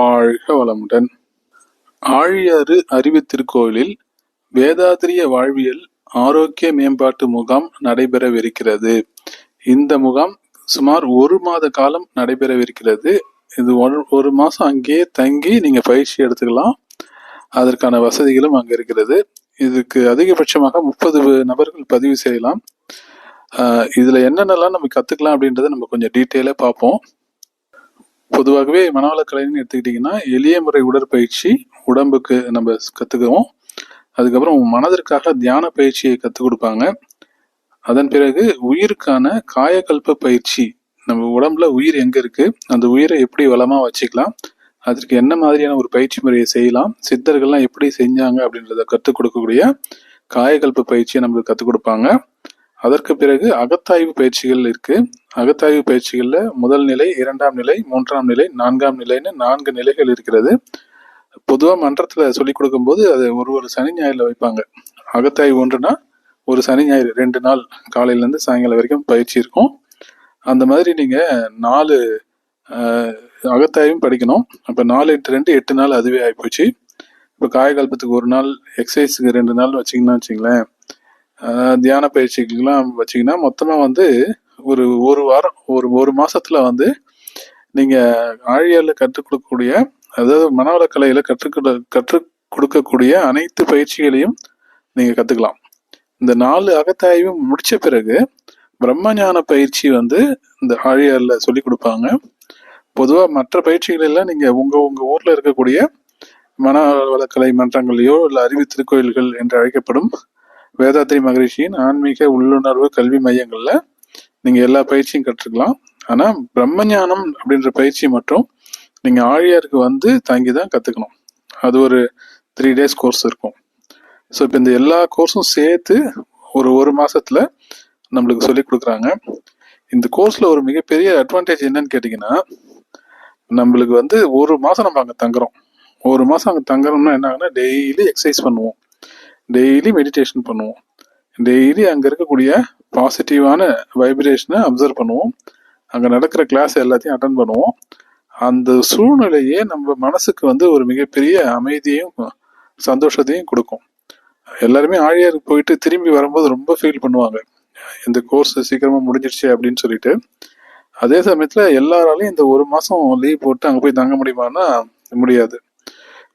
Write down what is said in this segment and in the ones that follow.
வாழ்க வளமுடன். ஆழியாறு அறிவு திருக்கோயிலில் வேதாத்திரிய வாழ்வியல் ஆரோக்கிய மேம்பாட்டு முகாம் நடைபெறவிருக்கிறது. இந்த முகாம் சுமார் ஒரு மாத காலம் நடைபெறவிருக்கிறது. இது ஒரு ஒரு அங்கேயே தங்கி நீங்கள் பயிற்சி எடுத்துக்கலாம். அதற்கான வசதிகளும் அங்கே இருக்கிறது. இதுக்கு அதிகபட்சமாக முப்பது நபர்கள் பதிவு செய்யலாம். இதில் என்னென்னலாம் நம்ம கற்றுக்கலாம் அப்படின்றத நம்ம கொஞ்சம் டீட்டெயிலாக பார்ப்போம். பொதுவாகவே மனவள கலைன்னு எடுத்துக்கிட்டிங்கன்னா எளிய முறை உடற்பயிற்சி உடம்புக்கு நம்ம கற்றுக்குவோம் அதுக்கப்புறம் மனதிற்காக தியான பயிற்சியை கற்றுக் கொடுப்பாங்க. அதன் பிறகு உயிருக்கான காயக்கல்ப பயிற்சி. நம்ம உடம்புல உயிர் எங்கே இருக்குது அந்த உயிரை எப்படி வளமாக வச்சுக்கலாம்? அதற்கு என்ன மாதிரியான ஒரு பயிற்சி முறையை செய்யலாம்? சித்தர்கள்லாம் எப்படி செஞ்சாங்க அப்படின்றத கற்றுக் கொடுக்கக்கூடிய காயக்கல்ப பயிற்சியை நம்மளுக்கு கற்றுக் கொடுப்பாங்க. அதற்கு பிறகு அகத்தாய்வு பயிற்சிகள் இருக்கு. அகத்தாய்வு பயிற்சிகள்ல முதல் நிலை இரண்டாம் நிலை மூன்றாம் நிலை நான்காம் நிலைன்னு நான்கு நிலைகள் இருக்கிறது. பொதுவாக மன்றத்தில் சொல்லிக் கொடுக்கும்போது அது ஒரு ஒரு சனி ஞாயிறுல வைப்பாங்க. அகத்தாய்வு ஒன்றுனா ஒரு சனி ஞாயிறு ரெண்டு நாள். காலையிலேருந்து சாயங்காலம் வரைக்கும் பயிற்சி இருக்கும். அந்த மாதிரி நீங்கள் நாலு அகத்தாயும் அகத்தாய்வும் படிக்கணும். அப்போ நாலு எட்டு ரெண்டு எட்டு நாள் அதுவே ஆகிப்போச்சு இப்போ காயகல்பத்துக்கு ஒரு நாள் எக்ஸசைஸுக்கு ரெண்டு நாள் வச்சிங்கன்னா வச்சிங்களேன் தியான பயிற்சிகளெலாம் வச்சீங்கன்னா மொத்தமாக வந்து ஒரு ஒரு வாரம் ஒரு ஒரு மாதத்தில் வந்து நீங்கள் ஆழியால கற்றுக் கொடுக்கக்கூடிய அதாவது மனவளக்கலையில் கற்றுக் கற்றுக் கொடுக்கக்கூடிய அனைத்து பயிற்சிகளையும் நீங்கள் கற்றுக்கலாம் இந்த நாலு அகத்தாய்வும் முடித்த பிறகு பிரம்மஞான பயிற்சி வந்து இந்த ஆழியாரில் சொல்லி கொடுப்பாங்க. பொதுவாக மற்ற பயிற்சிகள் எல்லாம் உங்கள் உங்கள் உங்க ஊர்ல இருக்கக்கூடிய மனவளக்கலை மன்றங்களையோ இல்லை அறிவு திருக்கோயில்கள் என்று அழைக்கப்படும் வேதாத்திரி மகரிஷியின் ஆன்மீக உள்ளுணர்வு கல்வி மையங்கள்ல நீங்க எல்லா பயிற்சியும் கற்றுக்கலாம். ஆனா பிரம்மஞானம் அப்படின்ற பயிற்சி மட்டும் நீங்க ஆழியாருக்கு வந்து தங்கி தான் கத்துக்கணும். அது ஒரு த்ரீ டேஸ் கோர்ஸ் இருக்கும். ஸோ இப்போ இந்த எல்லா கோர்ஸும் சேர்த்து ஒரு ஒரு மாசத்துல நம்மளுக்கு சொல்லி கொடுக்குறாங்க. இந்த கோர்ஸ்ல ஒரு மிகப்பெரிய அட்வான்டேஜ் என்னன்னு கேட்டிங்கன்னா நம்மளுக்கு வந்து ஒரு மாசம் நம்ம அங்கே தங்குறோம். ஒரு மாசம் அங்கே தங்குறோம்னா என்ன ஆகுனா டெய்லி எக்ஸசைஸ் பண்ணுவோம். டெய்லி மெடிடேஷன் பண்ணுவோம். டெய்லி அங்கே இருக்கக்கூடிய பாசிட்டிவான வைப்ரேஷனை அப்சர்வ் பண்ணுவோம். அங்கே நடக்கிற கிளாஸ் எல்லாத்தையும் அட்டன் பண்ணுவோம். அந்த சூழ்நிலையே நம்ம மனசுக்கு வந்து ஒரு மிகப்பெரிய அமைதியும் சந்தோஷத்தையும் கொடுக்கும். எல்லாருமே ஆழியாருக்கு போயிட்டு திரும்பி வரும்போது ரொம்ப ஃபீல் பண்ணுவாங்க. இந்த கோர்ஸ் சீக்கிரமாக முடிஞ்சிடுச்சு அப்படின்னு சொல்லிட்டு. அதே சமயத்தில் எல்லாராலையும் இந்த ஒரு மாதம் லீவ் போட்டு அங்கே போய் தங்க முடியுமான்னா முடியாது.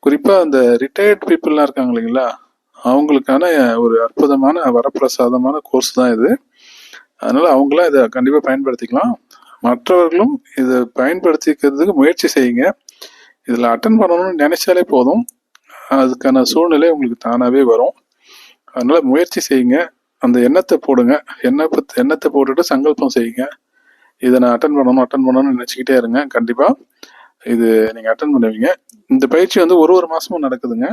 குறிப்பாக அந்த ரிட்டையர்ட் பீப்புள்லாம் இருக்காங்க இல்லைங்களா? அவங்களுக்கான ஒரு அற்புதமான வரப்பிரசாதமான கோர்ஸ் தான் இது. அதனால அவங்களாம் இதை கண்டிப்பாக பயன்படுத்திக்கலாம். மற்றவர்களும் இதை பயன்படுத்திக்கிறதுக்கு முயற்சி செய்யுங்க. இதில் அட்டன் பண்ணணும்னு நினைச்சாலே போதும். அதுக்கான சூழ்நிலை உங்களுக்கு தானாகவே வரும். அதனால முயற்சி செய்யுங்க. அந்த எண்ணத்தை போடுங்க. எண்ணத்தை எண்ணத்தை போட்டுட்டு சங்கல்பம் செய்யுங்க. இதை நான் அட்டன் பண்ணணும் அட்டன் பண்ணணும்னு நினச்சிக்கிட்டே இருங்க. கண்டிப்பாக இது நீங்கள் அட்டன் பண்ணுவீங்க. இந்த பயிற்சி வந்து ஒரு ஒரு மாதமும் நடக்குதுங்க.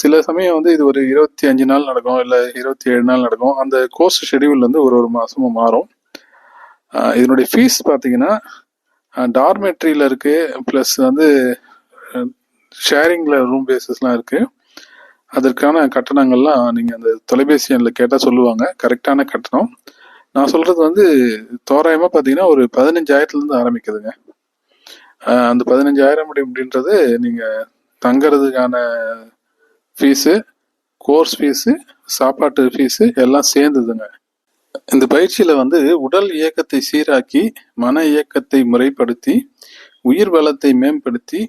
சில சமயம் வந்து இது ஒரு இருபத்தி அஞ்சு நாள் நடக்கும் இல்லை இருபத்தி ஏழு நாள் நடக்கும். அந்த கோர்ஸ் ஷெடியூல் வந்து ஒரு ஒரு மாதமும் மாறும். இதனுடைய ஃபீஸ் பார்த்தீங்கன்னா டார்மெட்ரியில் இருக்குது ப்ளஸ் வந்து ஷேரிங்கில் ரூம் பேசஸ்லாம் இருக்குது அதற்கான கட்டணங்கள்லாம் நீங்கள் அந்த தொலைபேசி எண்ணில் கேட்டால் சொல்லுவாங்க. கரெக்டான கட்டணம். நான் சொல்கிறது வந்து தோராயமாக பார்த்தீங்கன்னா ஒரு பதினஞ்சாயிரத்துலேருந்து ஆரம்பிக்குதுங்க. அந்த பதினஞ்சாயிரம் அப்படி அப்படின்றது நீங்கள் தங்கறதுக்கான ஃபீஸு கோர்ஸ் ஃபீஸு சாப்பாட்டு ஃபீஸு எல்லாம் சேர்ந்ததுங்க. இந்த பயிற்சியில் வந்து உடல் இயக்கத்தை சீராக்கி மன இயக்கத்தை முறைப்படுத்தி உயிர் வளத்தை மேம்படுத்தி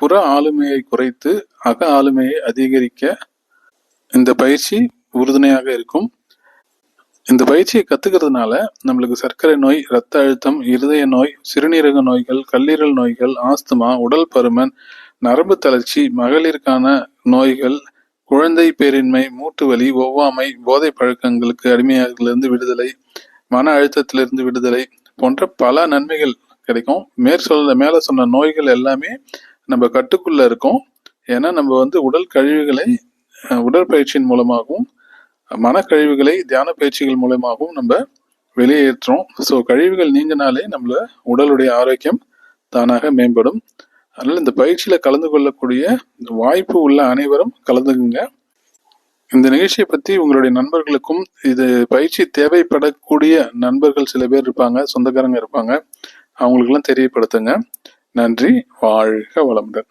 புற ஆளுமையை குறைத்து அக ஆளுமையை அதிகரிக்க இந்த பயிற்சி உறுதுணையாக இருக்கும். இந்த பயிற்சியை கத்துக்கிறதுனால நம்மளுக்கு சர்க்கரை நோய் இரத்த அழுத்தம் இருதய நோய் சிறுநீரக நோய்கள் கல்லீரல் நோய்கள் ஆஸ்துமா உடல் பருமன் நரம்பு தளர்ச்சி மகளிருக்கான நோய்கள் குழந்தை பேரின்மை மூட்டு வலி ஒவ்வாமை போதை பழக்கங்களுக்கு அடிமையாகலிருந்து விடுதலை மன அழுத்தத்திலிருந்து விடுதலை போன்ற பல நன்மைகள் கிடைக்கும். மேற் சொல்ல சொன்ன நோய்கள் எல்லாமே நம்ம கட்டுக்குள்ள இருக்கும். ஏன்னா நம்ம வந்து உடல் கழிவுகளை உடற்பயிற்சியின் மூலமாகவும் மனக்கழிவுகளை தியான பயிற்சிகள் மூலமாகவும் நம்ம வெளியேற்றோம் ஸோ கழிவுகள் நீங்கினாலே நம்மள உடலுடைய ஆரோக்கியம் தானாக மேம்படும். அதனால் இந்த பயிற்சியில் கலந்து கொள்ளக்கூடிய வாய்ப்பு உள்ள அனைவரும் கலந்துக்குங்க. இந்த நிகழ்ச்சியை பற்றி உங்களுடைய நண்பர்களுக்கும் இது பயிற்சி தேவைப்படக்கூடிய நண்பர்கள் சில பேர் இருப்பாங்க சொந்தக்காரங்க இருப்பாங்க. அவங்களுக்கெல்லாம் தெரியப்படுத்துங்க. நன்றி. வாழ்க வளமுடன்.